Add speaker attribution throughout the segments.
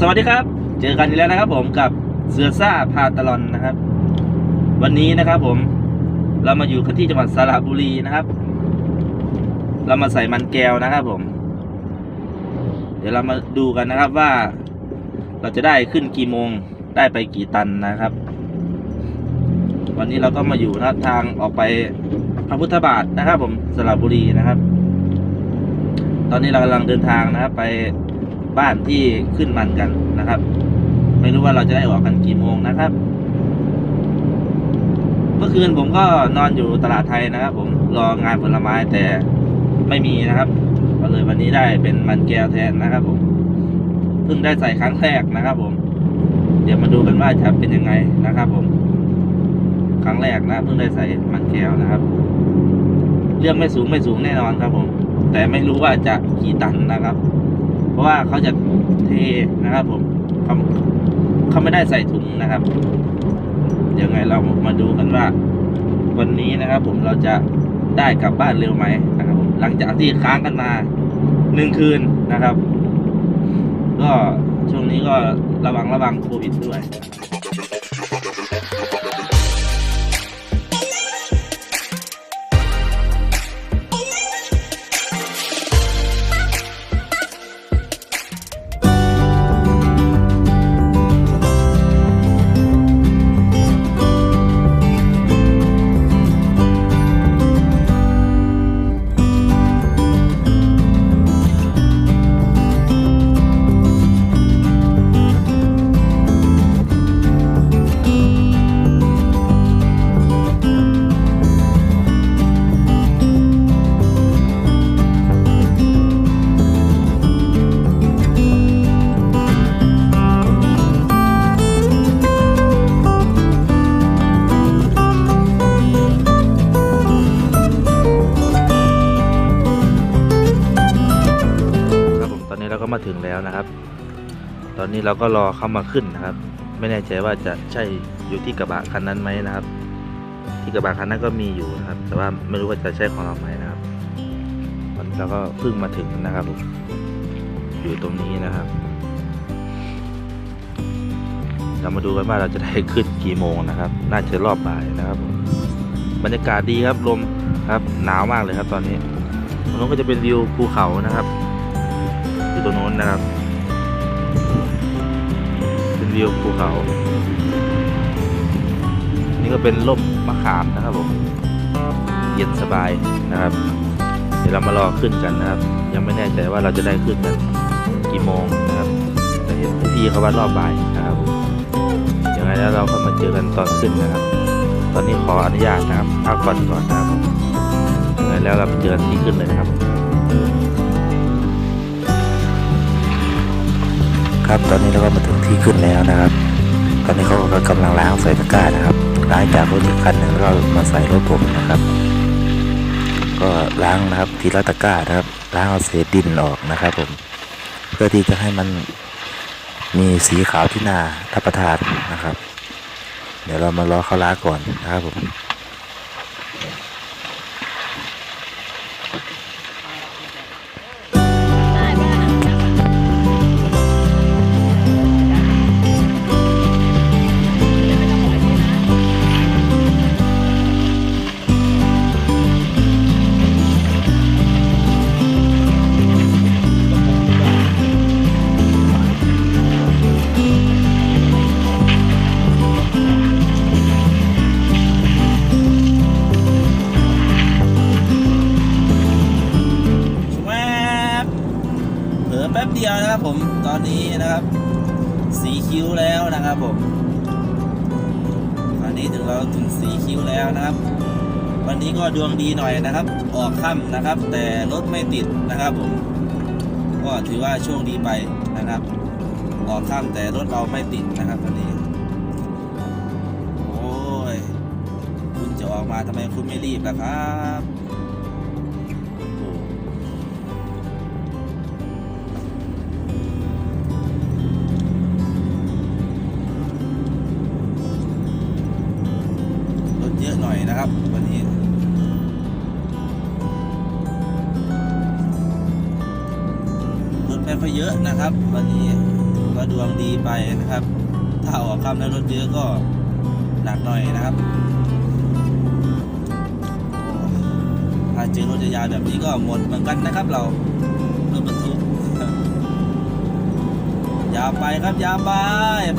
Speaker 1: สวัสดีครับ เจอกันอีกแล้วนะครับ ผมกับเสือซ่าพาตลอนนะครับ วันนี้นะครับ ผม เรามาอยู่กันที่จังหวัดสระบุรีนะครับ เรามาใส่มันแก้วนะครับ ผม เดี๋ยวเรามาดูกันนะครับว่า เราจะได้ขึ้นกี่โมงได้ไปกี่ตันนะครับ วันนี้เราก็มาอยู่นะทางออกไปพระพุทธบาทนะครับ ผมสระบุรีนะครับ ตอนนี้เรากำลังเดินทางนะครับไป บ้านที่ขึ้นมันกันนะครับ ไม่รู้ว่าเราจะได้ออกกันกี่โมงนะครับ เมื่อคืนผมก็นอนอยู่ตลาดไทยนะครับ ผมรองานผลไม้แต่ไม่มีนะครับ ก็เลยวันนี้ได้เป็นมันแก้วแทนนะครับ ผมเพิ่งได้ใส่ครั้งแรกนะครับ ผม เดี๋ยวมาดูกันว่าจะเป็นยังไงนะครับ ผม ครั้งแรกนะเพิ่งได้ใส่มันแก้วนะครับ เรื่องไม่สูงไม่สูงแน่นอนครับ ผม แต่ไม่รู้ว่าจะกี่ตันนะครับ เพราะว่าเขาจะเทนะครับผมเขาเขาไม่ได้ใส่ถุงนะครับยังไงเรามาดูกันว่า วันนี้นะครับ ผมเราจะได้กลับบ้านเร็วไหมนะครับผมหลังจากที่ค้างกันมาหนึ่งคืนนะครับ ก็ช่วงนี้ก็ระวังระวังโควิดด้วย มาก็มาถึงแล้วนะครับ ตอนนี้เราก็รอเข้ามาขึ้นนะครับ ไม่แน่ใจว่าจะใช่อยู่ที่กระบะคันนั้นไหมนะครับ ที่กระบะคันนั้นก็มีอยู่นะครับ แต่ว่าไม่รู้ว่าจะใช่ของเราไหมนะครับมันเราก็เพิ่งมาถึงนะครับผมอยู่ตรงนี้นะครับ เรามาดูกันว่าเราจะได้ขึ้นกี่โมงนะครับ น่าจะรอบบ่ายนะครับผมบรรยากาศดีครับลมครับหนาวมากเลยครับตอนนี้ตรงนู้นก็จะเป็นวิวภูเขานะครับ อยู่ตรงโน้นนะครับเป็นวิวภูเขา นี่ก็เป็นร่มมะขามนะครับผมเย็นสบายนะครับ เดี๋ยวเรามารอขึ้นกันนะครับ ยังไม่แน่ใจว่าเราจะได้ขึ้นกันกี่โมงนะครับ แต่เห็นพี่เขาว่ารอบบ่ายนะครับยังไงแล้วเราก็มาเจอกันตอนขึ้นนะครับ ตอนนี้ขออนุญาตนะครับพักผ่อนก่อนนะครับยังไงแล้วเราไปเจอกันที่ขึ้นเลยนะครับ ครับ ตอนนี้เราก็มาถึงที่ขึ้นแล้วนะครับ ตอนนี้เขากำลังล้างใส่ตะกร้านะครับล้างจากรถอีกคันหนึ่งแล้วมาใส่รถผมนะครับ ก็ล้างนะครับทีละตะกร้านะครับล้างเอาเศษดินออกนะครับ ผม เพื่อที่จะให้มันมีสีขาวที่น่ารับประทานนะครับ เดี๋ยวเรามารอเขาล้างก่อนนะครับผม นี้นะครับสีคิ้วแล้วนะครับผมตอนนี้ถึงเราถึงสีคิ้วแล้วนะครับ วันนี้ก็ดวงดีหน่อยนะครับ ออกค่ำนะครับ แต่รถไม่ติดนะครับผมก็ถือว่าโชคดีไปนะครับ ออกค่ำแต่รถเราไม่ติดนะครับวันนี้โอ้ยคุณจะออกมาทำไมคุณไม่รีบล่ะครับ เยอะนะครับ วันนี้ก็ดวงดีไปนะครับ ถ้าออกคำแล้วรถเยอะก็หนักหน่อยนะครับถ้าเจอรถยาวแบบนี้ก็หมดเหมือนกันนะครับ เรารถบรรทุกยาวไปครับยาวไป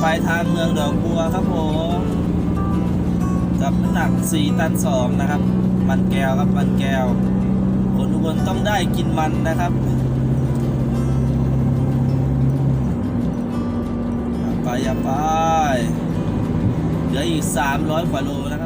Speaker 1: ไปทางเมืองดอกบัวครับผมกับน้ำหนัก 4 ตัน 2 นะครับ มันแก้วครับมันแก้วคนทุกคนต้องได้กินมันนะครับ ไปอย่าไป เหลืออีก 300 กว่าโลนะครับ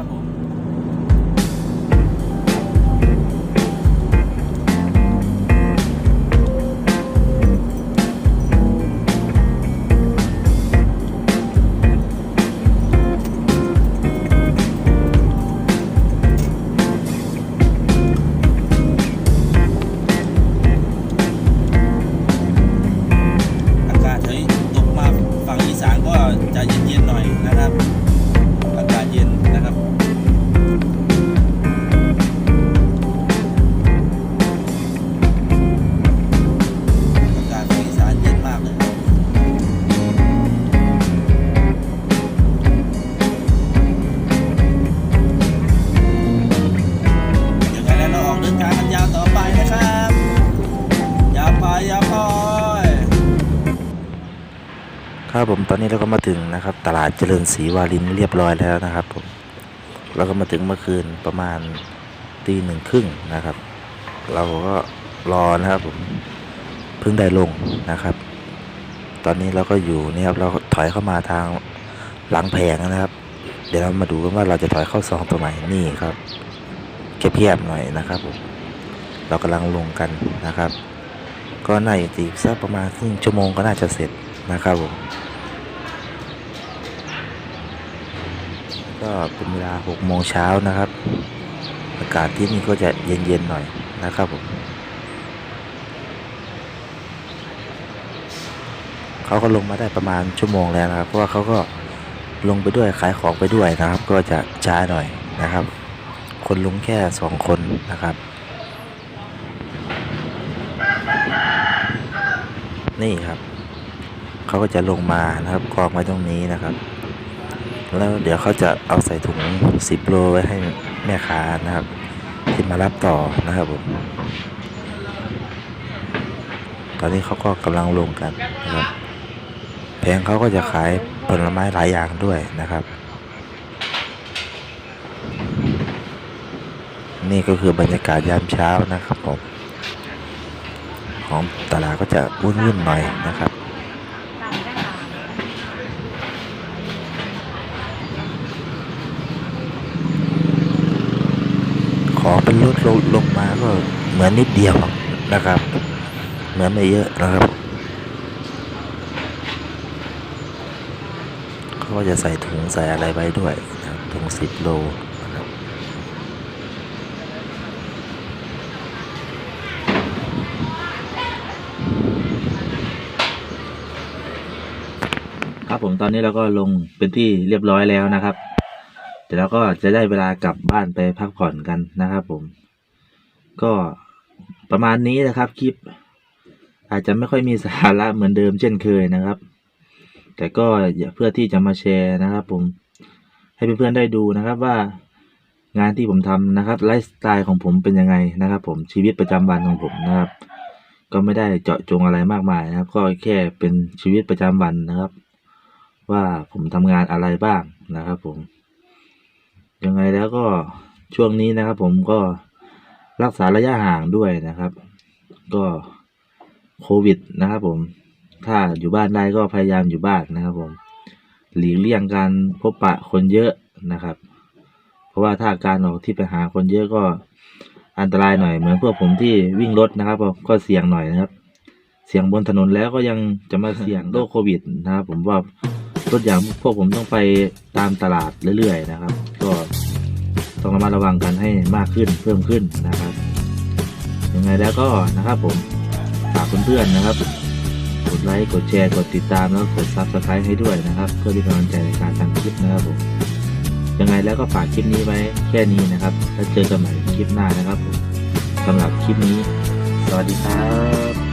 Speaker 1: ผมตอนนี้เราก็มา
Speaker 2: ถึงนะครับ ตลาดเจริญศรีวารินเรียบร้อยแล้วนะครับผมเราก็มาถึงเมื่อคืนประมาณตีหนึ่งครึ่งนะครับ เราก็รอนะครับผมเพิ่งได้ลงนะครับ ตอนนี้เราก็อยู่นี่ครับเราถอยเข้ามาทางหลังแผงนะครับ เดี๋ยวเรามาดูกันว่าเราจะถอยเข้าซองตัวไหนนี่ครับเพียบๆหน่อยนะครับผมเรากำลังลงกันนะครับ ก็น่าจะอีสักประมาณครึ่งชั่วโมงก็น่าจะเสร็จนะครับผม ก็เป็นเวลา6โมงเช้านะครับ อากาศที่นี่ก็จะเย็นๆหน่อยนะครับผมเขาก็ลงมาได้ประมาณชั่วโมงแล้วนะครับ เพราะว่าเขาก็ลงไปด้วยขายของไปด้วยนะครับ ก็จะช้าหน่อยนะครับ คนลงแค่สองคนนะครับ นี่ครับ เขาก็จะลงมานะครับกองไว้ตรงนี้นะครับ แล้วเดี๋ยวเขาจะเอาใส่ถุง 10 โลไว้ให้แม่ค้านะครับ ที่มารับต่อนะครับผมตอนนี้เขาก็กำลังลงกันนะครับแผงเขาก็จะขายผลไม้หลายอย่างด้วยนะครับ นี่ก็คือบรรยากาศยามเช้านะครับผมของตลาดก็จะวุ่นๆหน่อยนะครับ ขอเป็น ลดลงลงมาก็เหมือนนิดเดียวนะครับ เหมือนไม่เยอะนะครับเขาก็จะใส่ถุงใส่อะไรไว้ด้วยนะถุงสิบโลนะครับ
Speaker 1: ครับผมตอนนี้เราก็ลงเป็นที่เรียบร้อยแล้วนะครับ เดี๋ยวเราก็จะได้เวลากลับบ้านไปพักผ่อนกันนะครับผม ก็ประมาณนี้นะครับคลิป อาจจะไม่ค่อยมีสาระเหมือนเดิมเช่นเคยนะครับ แต่ก็อย่าเพื่อที่จะมาแชร์นะครับ ผมให้เพื่อนๆได้ดูนะครับว่างานที่ผมทำนะครับไลฟ์สไตล์ของผมเป็นยังไงนะครับ ผมชีวิตประจำวันของผมนะครับ ก็ไม่ได้เจาะจงอะไรมากมายนะครับ ก็แค่เป็นชีวิตประจำวันนะครับ ว่าผมทำงานอะไรบ้างนะครับ ผมยังไงแล้วก็ช่วงนี้นะครับ ผมก็ รักษาระยะห่างด้วยนะครับ ก็โควิดนะครับผม ถ้าอยู่บ้านได้ก็พยายามอยู่บ้านนะครับผม หลีกเลี่ยงการพบปะคนเยอะนะครับ เพราะว่าถ้าการออกที่ไปหาคนเยอะก็อันตรายหน่อยเหมือนพวกผมที่วิ่งรถนะครับก็เสี่ยงหน่อยนะครับ เสี่ยงบนถนนแล้วก็ยังจะมาเสี่ยงโรคโควิดนะครับ ผมว่ารถอย่างพวกผมต้องไปตามตลาดเรื่อยๆนะครับ ก็ ต้องระมัดระวังกันให้มากขึ้นเพิ่มขึ้นนะครับยังไงแล้วก็นะครับผมฝากเพื่อนๆนะครับ กดไลค์กดแชร์กดติดตามแล้วกดซับสไครต์ให้ด้วยนะครับ เพื่อเป็นกำลังใจในการทำคลิปนะครับผมยังไงแล้วก็ฝากคลิปนี้ไว้แค่นี้นะครับ แล้วเจอกันใหม่คลิปหน้านะครับผมสำหรับคลิปนี้ สวัสดีครับ